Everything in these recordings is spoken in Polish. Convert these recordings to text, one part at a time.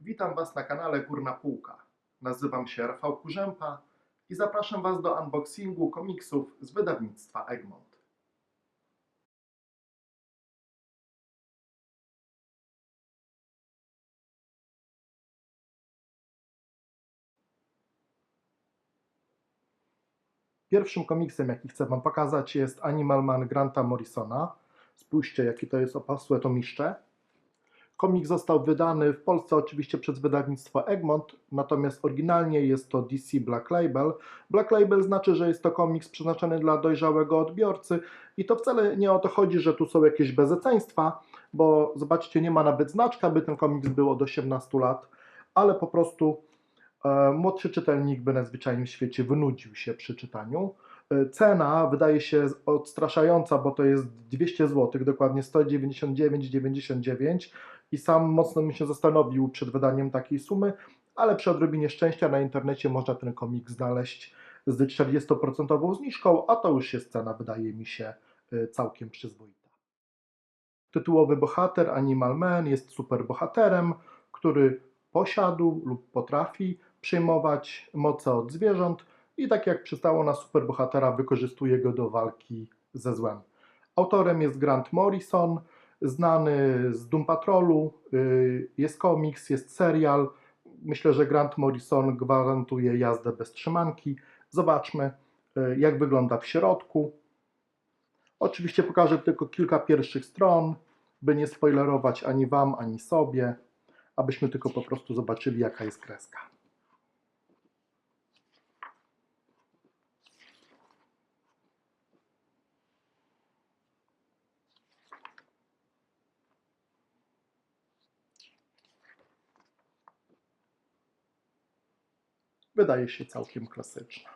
Witam Was na kanale Górna Półka. Nazywam się Rafał Kurzępa i zapraszam Was do unboxingu komiksów z wydawnictwa Egmont. Pierwszym komiksem, jaki chcę Wam pokazać, jest Animal Man Granta Morrisona. Spójrzcie, jaki to jest opasłe tomiszcze. Komik został wydany w Polsce oczywiście przez wydawnictwo Egmont, natomiast oryginalnie jest to DC Black Label. Black Label znaczy, że jest to komiks przeznaczony dla dojrzałego odbiorcy i to wcale nie o to chodzi, że tu są jakieś bezeceństwa, bo zobaczcie, nie ma nawet znaczka, by ten komiks był od 18 lat, ale po prostu e, młodszy czytelnik by najzwyczajniej w świecie wynudził się przy czytaniu. E, Cena wydaje się odstraszająca, bo to jest 200 zł, dokładnie 199,99 i sam mocno bym się zastanowił przed wydaniem takiej sumy, ale przy odrobinie szczęścia na internecie można ten komik znaleźć z 40% zniżką, a to już jest cena, wydaje mi się, e, całkiem przyzwoita. Tytułowy bohater Animal Man jest superbohaterem, który posiadł lub potrafi przyjmować moce od zwierząt i tak jak przystało na superbohatera wykorzystuje go do walki ze złem. Autorem jest Grant Morrison, znany z Doom Patrolu, y, jest komiks, jest serial. Myślę, że Grant Morrison gwarantuje jazdę bez trzymanki. Zobaczmy, y, jak wygląda w środku. Oczywiście pokażę tylko kilka pierwszych stron, by nie spoilerować ani Wam, ani sobie, abyśmy tylko po prostu zobaczyli, jaka jest kreska. Wydaje się całkiem klasyczna.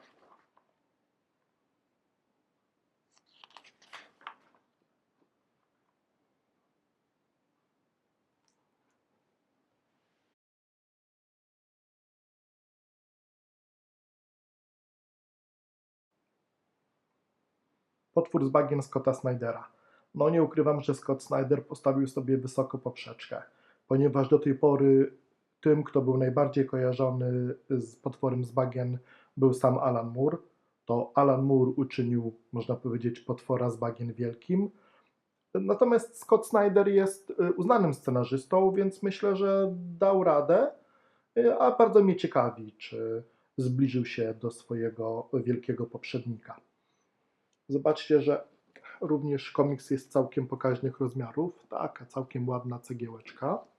Potwór z bagien Scotta Snydera. No nie ukrywam, że Scott Snyder postawił sobie wysoko poprzeczkę, ponieważ do tej pory tym, kto był najbardziej kojarzony z potworem z bagien, był sam Alan Moore. To Alan Moore uczynił, można powiedzieć, potwora z bagien wielkim. Natomiast Scott Snyder jest y, uznanym scenarzystą, więc myślę, że dał radę, y, a bardzo mnie ciekawi, czy zbliżył się do swojego wielkiego poprzednika. Zobaczcie, że również komiks jest całkiem pokaźnych rozmiarów. Taka całkiem ładna cegiełeczka.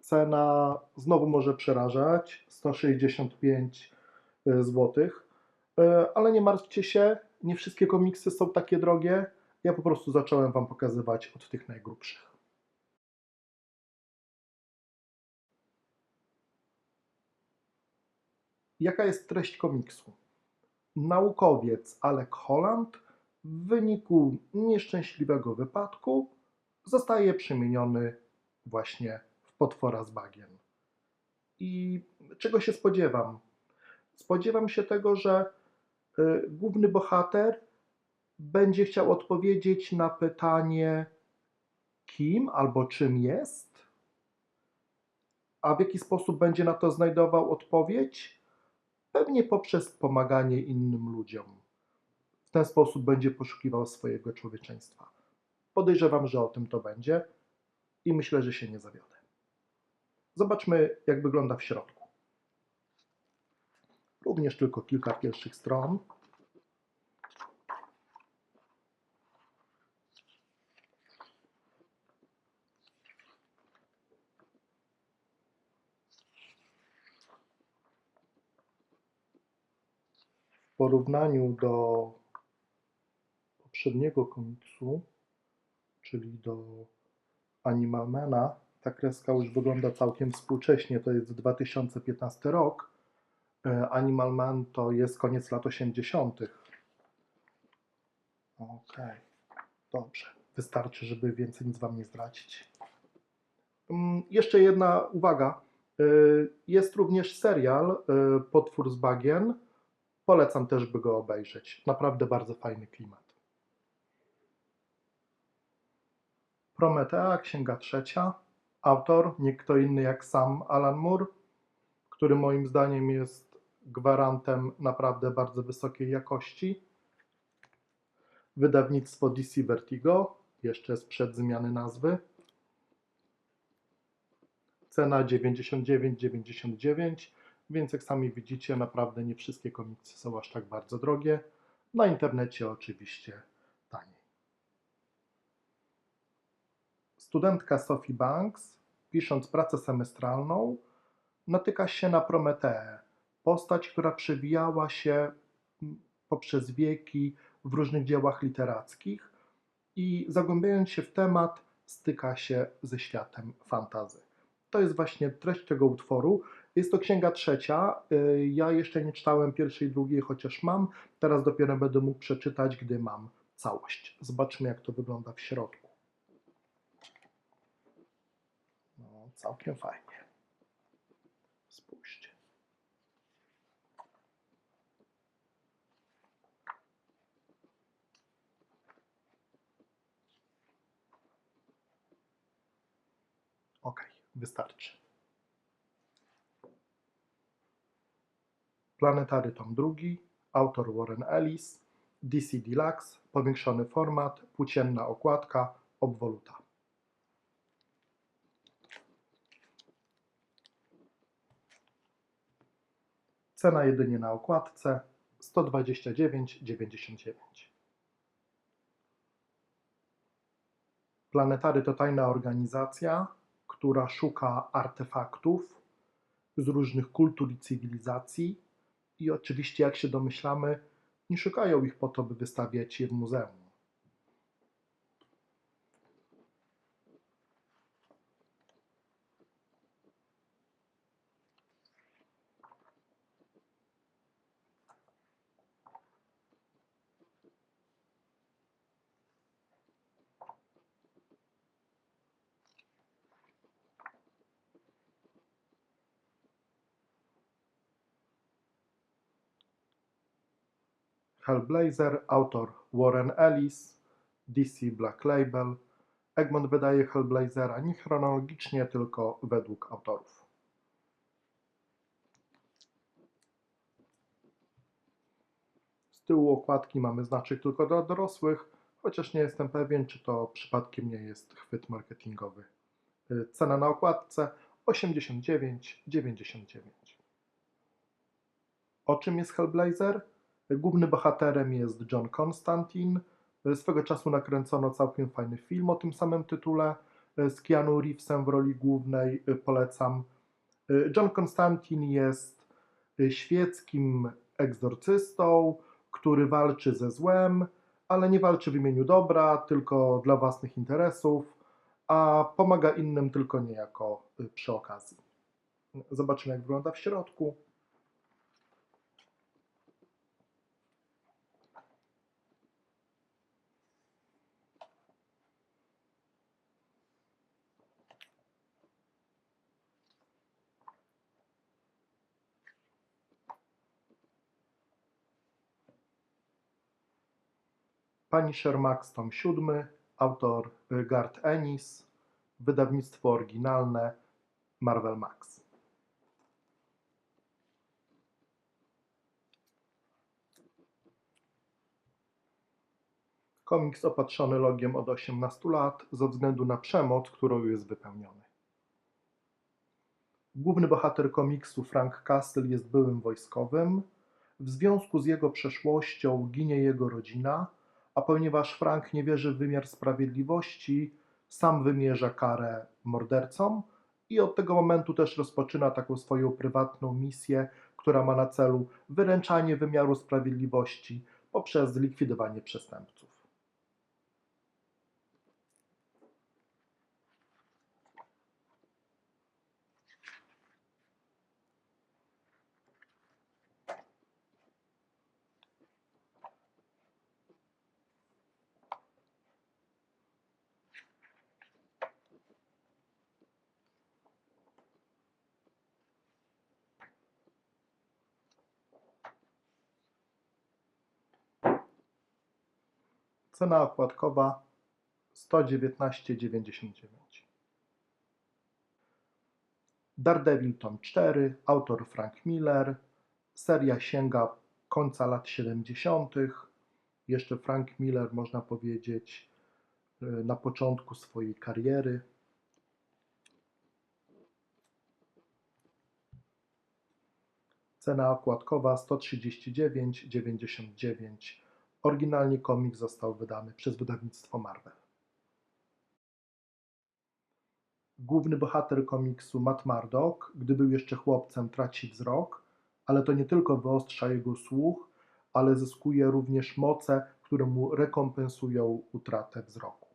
Cena znowu może przerażać 165 zł. Ale nie martwcie się, nie wszystkie komiksy są takie drogie. Ja po prostu zacząłem Wam pokazywać od tych najgrubszych. Jaka jest treść komiksu? Naukowiec Alec Holland w wyniku nieszczęśliwego wypadku zostaje przemieniony właśnie potwora z bagien. I czego się spodziewam? Spodziewam się tego, że y, główny bohater będzie chciał odpowiedzieć na pytanie, kim albo czym jest, a w jaki sposób będzie na to znajdował odpowiedź? Pewnie poprzez pomaganie innym ludziom. W ten sposób będzie poszukiwał swojego człowieczeństwa. Podejrzewam, że o tym to będzie i myślę, że się nie zawiodę. Zobaczmy, jak wygląda w środku. Również tylko kilka pierwszych stron. W porównaniu do poprzedniego komiksu, czyli do Animalmana, ta kreska już wygląda całkiem współcześnie. To jest 2015 rok. E, Animal Man to jest koniec lat 80. Ok, dobrze. Wystarczy, żeby więcej nic Wam nie zdradzić. Mm, Jeszcze jedna uwaga. E, Jest również serial e, Potwór z bagien. Polecam też, by go obejrzeć. Naprawdę bardzo fajny klimat. Prometea, księga trzecia. Autor, nie kto inny jak sam Alan Moore, który moim zdaniem jest gwarantem naprawdę bardzo wysokiej jakości. Wydawnictwo DC Vertigo, jeszcze sprzed zmiany nazwy. Cena 99,99, więc jak sami widzicie, naprawdę nie wszystkie komiksy są aż tak bardzo drogie. Na internecie oczywiście taniej. Studentka Sophie Banks, pisząc pracę semestralną, natyka się na Prometeę, postać, która przewijała się poprzez wieki w różnych dziełach literackich i zagłębiając się w temat, styka się ze światem fantazy. To jest właśnie treść tego utworu. Jest to księga trzecia. Y, Ja jeszcze nie czytałem pierwszej i drugiej, chociaż mam. Teraz dopiero będę mógł przeczytać, gdy mam całość. Zobaczmy, jak to wygląda w środku. No, całkiem fajnie. Spójrzcie. Ok, wystarczy. Planetary tom drugi, autor Warren Ellis, DC Deluxe, powiększony format, płócienna okładka, obwoluta. Cena jedynie na okładce 129,99. Planetary to tajna organizacja, która szuka artefaktów z różnych kultur i cywilizacji i oczywiście, jak się domyślamy, nie szukają ich po to, by wystawiać je w muzeum. Hellblazer, autor Warren Ellis, DC Black Label. Egmont wydaje Hellblazera nie chronologicznie, tylko według autorów. Z tyłu okładki mamy znaczek tylko dla dorosłych, chociaż nie jestem pewien, czy to przypadkiem nie jest chwyt marketingowy. Y, Cena na okładce 89,99. O czym jest Hellblazer? Głównym bohaterem jest John Constantine. Swego czasu nakręcono całkiem fajny film o tym samym tytule z Keanu Reevesem w roli głównej. Polecam. John Constantine jest świeckim egzorcystą, który walczy ze złem, ale nie walczy w imieniu dobra, tylko dla własnych interesów, a pomaga innym tylko niejako przy okazji. Zobaczymy, jak wygląda w środku. Punisher Max tom 7, autor y, Garth Ennis, wydawnictwo oryginalne Marvel Max. Komiks opatrzony logiem od 18 lat ze względu na przemoc, którą jest wypełniony. Główny bohater komiksu Frank Castle jest byłym wojskowym. W związku z jego przeszłością ginie jego rodzina, a ponieważ Frank nie wierzy w wymiar sprawiedliwości, sam wymierza karę mordercom i od tego momentu też rozpoczyna taką swoją prywatną misję, która ma na celu wyręczanie wymiaru sprawiedliwości poprzez likwidowanie przestępców. Cena okładkowa 119,99. Daredevil tom 4, autor Frank Miller. Seria sięga końca lat 70. Jeszcze Frank Miller, można powiedzieć, y, na początku swojej kariery. Cena okładkowa 139,99. Oryginalnie komik został wydany przez wydawnictwo Marvel. Główny bohater komiksu Matt Murdock, gdy był jeszcze chłopcem, traci wzrok, ale to nie tylko wyostrza jego słuch, ale zyskuje również moce, które mu rekompensują utratę wzroku.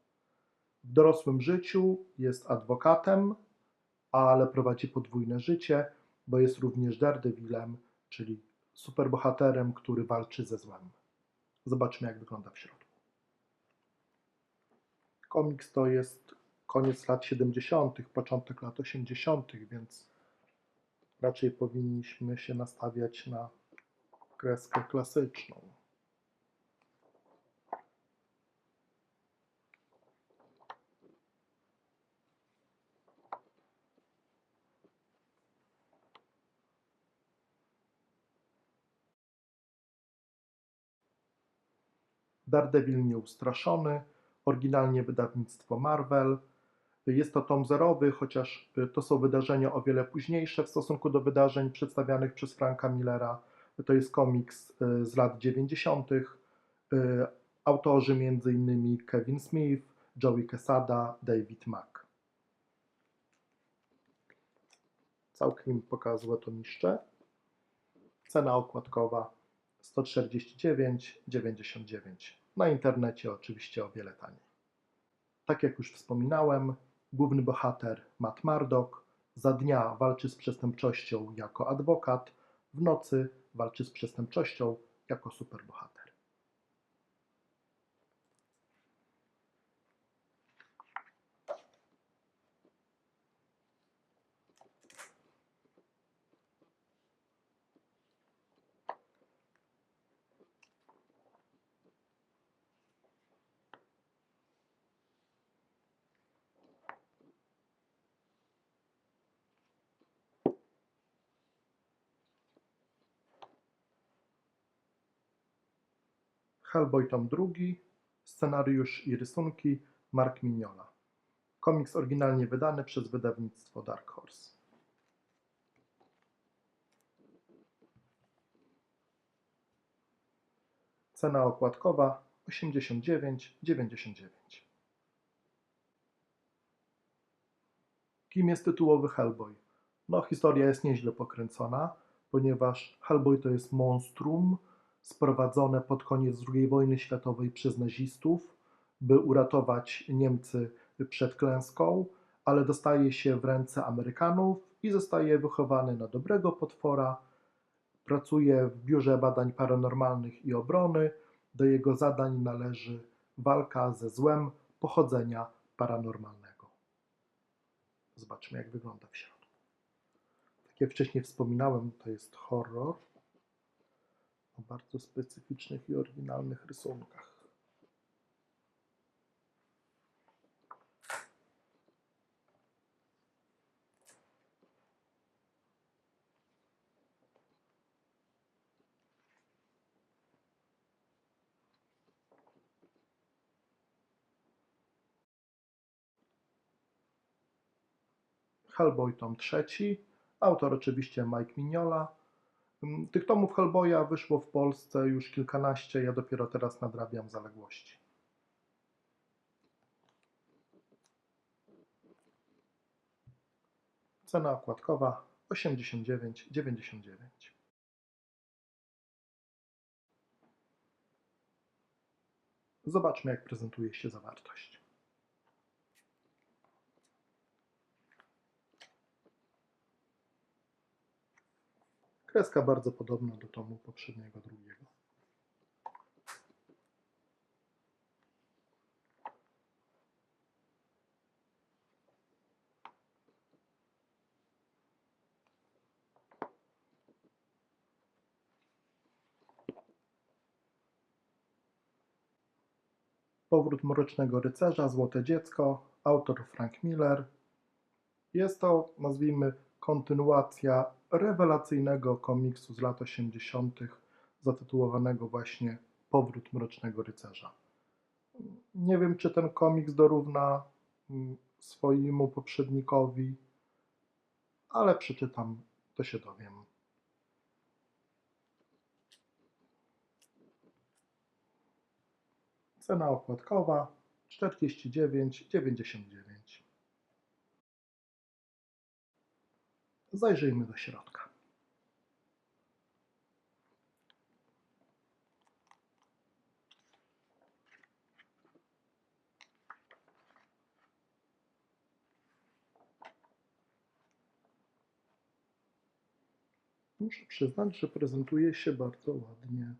W dorosłym życiu jest adwokatem, ale prowadzi podwójne życie, bo jest również Daredevilem, czyli superbohaterem, który walczy ze złem. Zobaczmy, jak wygląda w środku. Komiks to jest koniec lat 70., początek lat 80., więc raczej powinniśmy się nastawiać na kreskę klasyczną. Daredevil nieustraszony, oryginalnie wydawnictwo Marvel. Jest to tom zerowy, chociaż y, to są wydarzenia o wiele późniejsze w stosunku do wydarzeń przedstawianych przez Franka Millera. To jest komiks y, z lat 90. Y, Autorzy m.in. Kevin Smith, Joey Quesada, David Mack. Całkiem pokazuje to niszcze. Cena okładkowa 149,99. Na internecie oczywiście o wiele taniej. Tak jak już wspominałem, główny bohater Matt Murdock za dnia walczy z przestępczością jako adwokat, w nocy walczy z przestępczością jako superbohater. Hellboy tom drugi, scenariusz i rysunki Mark Mignola. Komiks oryginalnie wydany przez wydawnictwo Dark Horse. Cena okładkowa 89,99. Kim jest tytułowy Hellboy? No, historia jest nieźle pokręcona, ponieważ Hellboy to jest monstrum sprowadzone pod koniec II wojny światowej przez nazistów, by uratować Niemcy przed klęską, ale dostaje się w ręce Amerykanów i zostaje wychowany na dobrego potwora. Pracuje w Biurze Badań Paranormalnych i Obrony. Do jego zadań należy walka ze złem pochodzenia paranormalnego. Zobaczmy, jak wygląda w środku. Tak jak wcześniej wspominałem, to jest horror o bardzo specyficznych i oryginalnych rysunkach. Hellboy tom trzeci, autor oczywiście Mike Mignola. Mm, Tych tomów Hellboya wyszło w Polsce już kilkanaście, ja dopiero teraz nadrabiam zaległości. Cena okładkowa 89,99. Zobaczmy, jak prezentuje się zawartość. Kreska bardzo podobna do tomu poprzedniego, drugiego. Powrót Mrocznego Rycerza, Złote Dziecko, autor Frank Miller. Jest to, nazwijmy, kontynuacja rewelacyjnego komiksu z lat 80., zatytułowanego właśnie Powrót Mrocznego Rycerza. Nie wiem, czy ten komiks dorówna mm, swojemu poprzednikowi, ale przeczytam, to się dowiem. Cena okładkowa 49,99. Zajrzyjmy do środka. Muszę przyznać, że prezentuje się bardzo ładnie.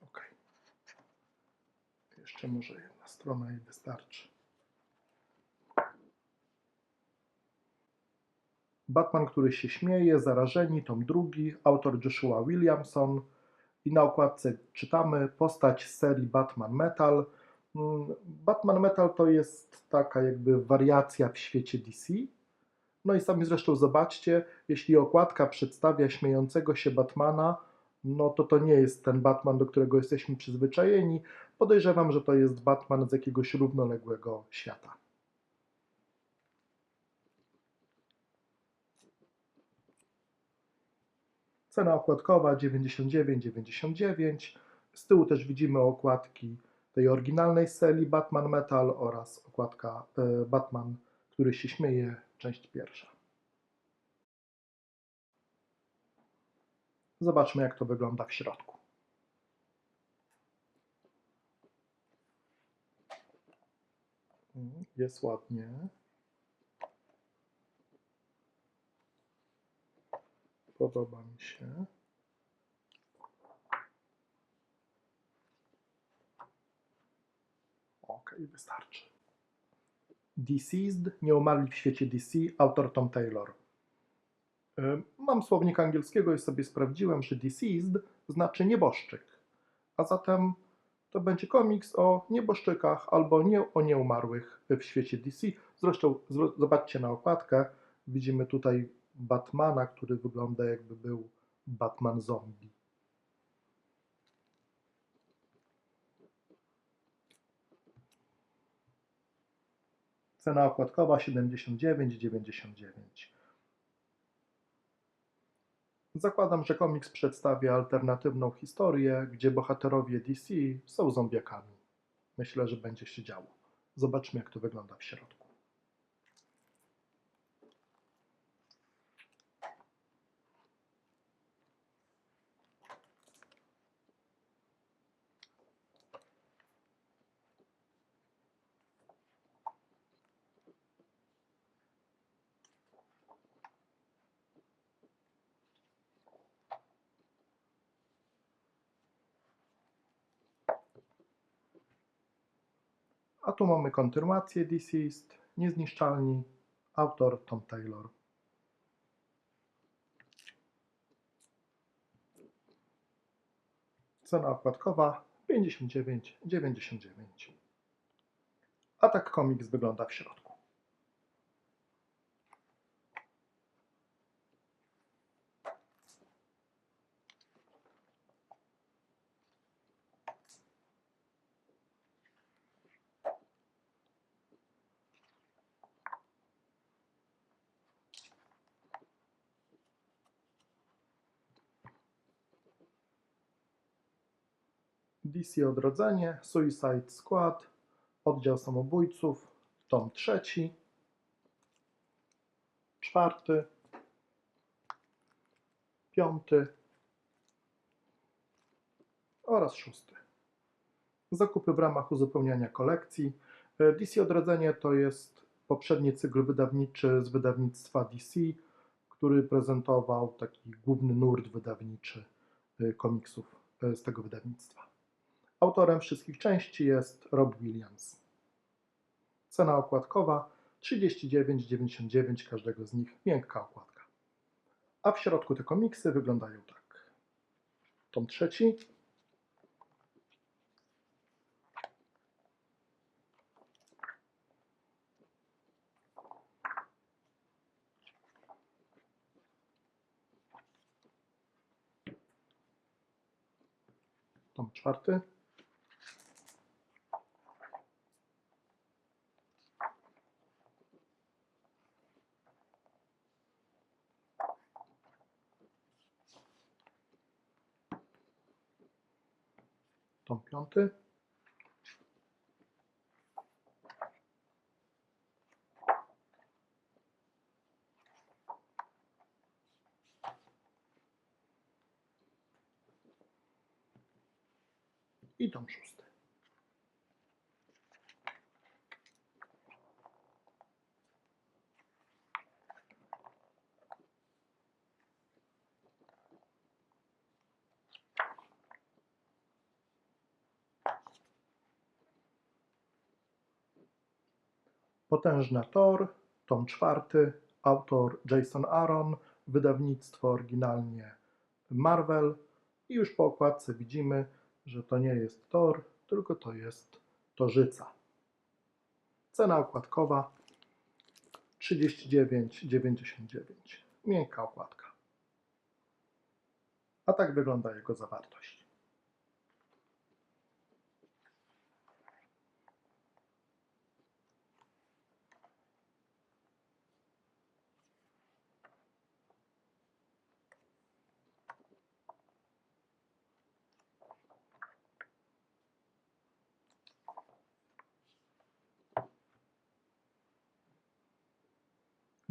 Ok. Jeszcze może jedna strona i wystarczy. Batman, który się śmieje, zarażeni, tom drugi, autor Joshua Williamson. I na okładce czytamy postać z serii Batman Metal. Mm, Batman Metal to jest taka jakby wariacja w świecie DC. No i sami zresztą zobaczcie, jeśli okładka przedstawia śmiejącego się Batmana, no to to nie jest ten Batman, do którego jesteśmy przyzwyczajeni. Podejrzewam, że to jest Batman z jakiegoś równoległego świata. Cena okładkowa 99,99. Z tyłu też widzimy okładki tej oryginalnej serii Batman Metal oraz okładka e, Batman, który się śmieje, część pierwsza. Zobaczmy, jak to wygląda w środku. Mm, Jest ładnie. Podoba mi się. Ok, wystarczy. Deceased, nieumarli w świecie DC, autor Tom Taylor. Mam słownik angielskiego i sobie sprawdziłem, że deceased znaczy nieboszczyk. A zatem to będzie komiks o nieboszczykach albo nie o nieumarłych w świecie DC. Zresztą zobaczcie na okładkę. Widzimy tutaj Batmana, który wygląda jakby był Batman zombie. Cena okładkowa 79,99. Zakładam, że komiks przedstawia alternatywną historię, gdzie bohaterowie DC są zombiakami. Myślę, że będzie się działo. Zobaczmy, jak to wygląda w środku. A tu mamy kontynuację Deceased, Niezniszczalni, autor Tom Taylor. Cena okładkowa 59,99. A tak komiks wygląda w środku. DC Odrodzenie, Suicide Squad, Oddział Samobójców, tom trzeci, czwarty, piąty oraz szósty. Zakupy w ramach uzupełniania kolekcji. DC Odrodzenie to jest poprzedni cykl wydawniczy z wydawnictwa DC, który prezentował taki główny nurt wydawniczy e, komiksów e, z tego wydawnictwa. Autorem wszystkich części jest Rob Williams. Cena okładkowa 39,99 każdego z nich, miękka okładka. A w środku te komiksy wyglądają tak. Tom trzeci. Tom czwarty. Piąty. I tom szósty. Potężna Thor, tom czwarty, autor Jason Aaron, wydawnictwo oryginalnie Marvel i już po okładce widzimy, że to nie jest Thor, tylko to jest Torzyca. Cena okładkowa 39,99. Miękka okładka. A tak wygląda jego zawartość.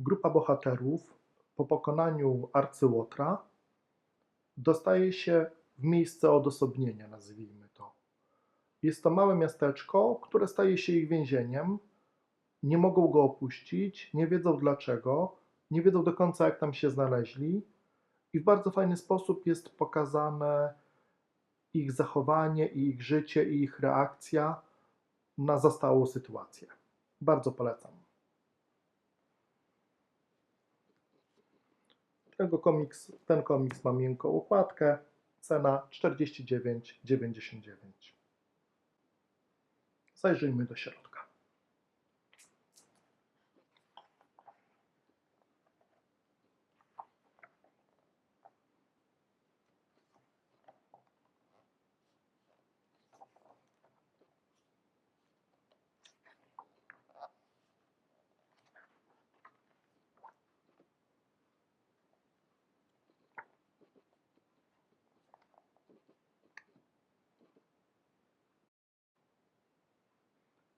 Grupa bohaterów po pokonaniu arcyłotra dostaje się w miejsce odosobnienia, nazwijmy to. Jest to małe miasteczko, które staje się ich więzieniem. Nie mogą go opuścić, nie wiedzą dlaczego, nie wiedzą do końca, jak tam się znaleźli. I w bardzo fajny sposób jest pokazane ich zachowanie, i ich życie, i ich reakcja na zastałą sytuację. Bardzo polecam. Tego komiks, ten komiks ma miękką okładkę. Cena 49,99. Zajrzyjmy do środka.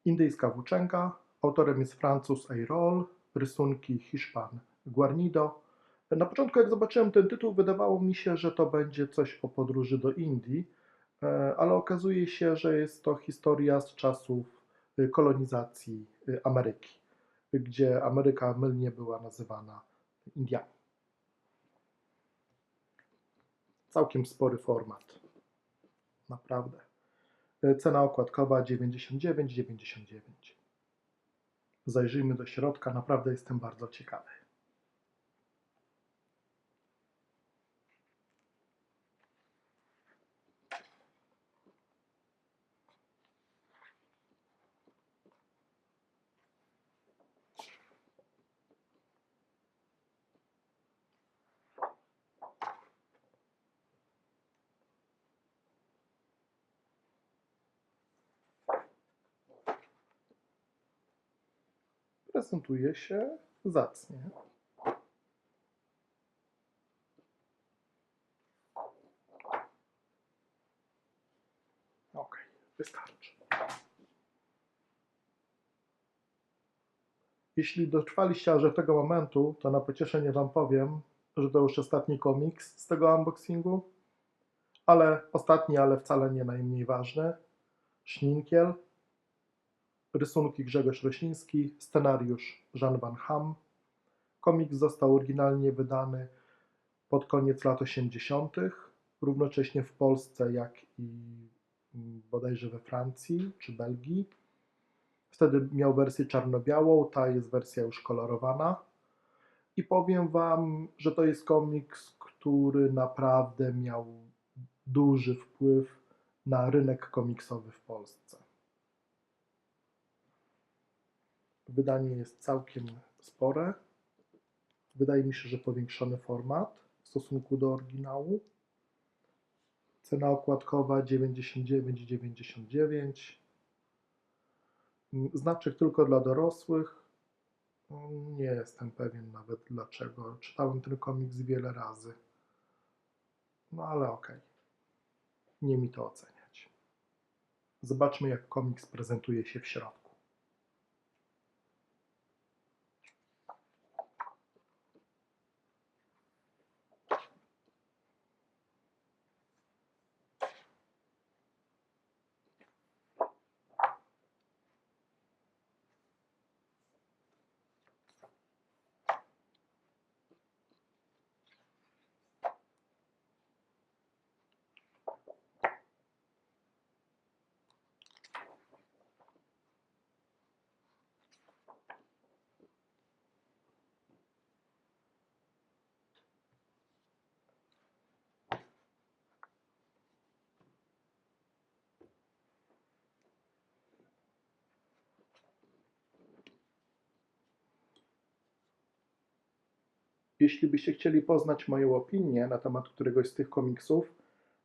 Indyjska włóczęga. Autorem jest Francuz Ayrol, rysunki Hiszpan Guarnido. Na początku, jak zobaczyłem ten tytuł, wydawało mi się, że to będzie coś o podróży do Indii, e, ale okazuje się, że jest to historia z czasów y, kolonizacji y, Ameryki, gdzie Ameryka mylnie była nazywana Indiami. Całkiem spory format. Naprawdę. E, Cena okładkowa 99,99. Zajrzyjmy do środka, naprawdę jestem bardzo ciekawy. Prezentuje się zacnie. Ok, wystarczy. Jeśli dotrwaliście aż do tego momentu, to na pocieszenie Wam powiem, że to już ostatni komiks z tego unboxingu, ale ostatni, ale wcale nie najmniej ważny. Szninkiel, rysunki Grzegorz Rosiński, scenariusz Jean Van Ham. Komiks został oryginalnie wydany pod koniec lat 80., równocześnie w Polsce, jak i mm, bodajże we Francji czy Belgii. Wtedy miał wersję czarno-białą, ta jest wersja już kolorowana. I powiem Wam, że to jest komiks, który naprawdę miał duży wpływ na rynek komiksowy w Polsce. Wydanie jest całkiem spore. Wydaje mi się, że powiększony format w stosunku do oryginału. Cena okładkowa 99,99. Mm, Znaczek tylko dla dorosłych. Mm, Nie jestem pewien nawet dlaczego. Czytałem ten komiks wiele razy. No ale okej. Nie mi to oceniać. Zobaczmy, jak komiks prezentuje się w środku. Jeśli byście chcieli poznać moją opinię na temat któregoś z tych komiksów,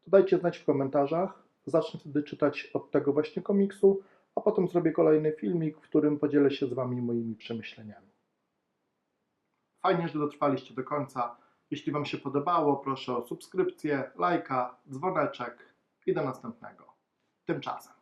to dajcie znać w komentarzach. Zacznę wtedy czytać od tego właśnie komiksu, a potem zrobię kolejny filmik, w którym podzielę się z Wami moimi przemyśleniami. Fajnie, że dotrwaliście do końca. Jeśli Wam się podobało, proszę o subskrypcję, lajka, dzwoneczek i do następnego. Tymczasem.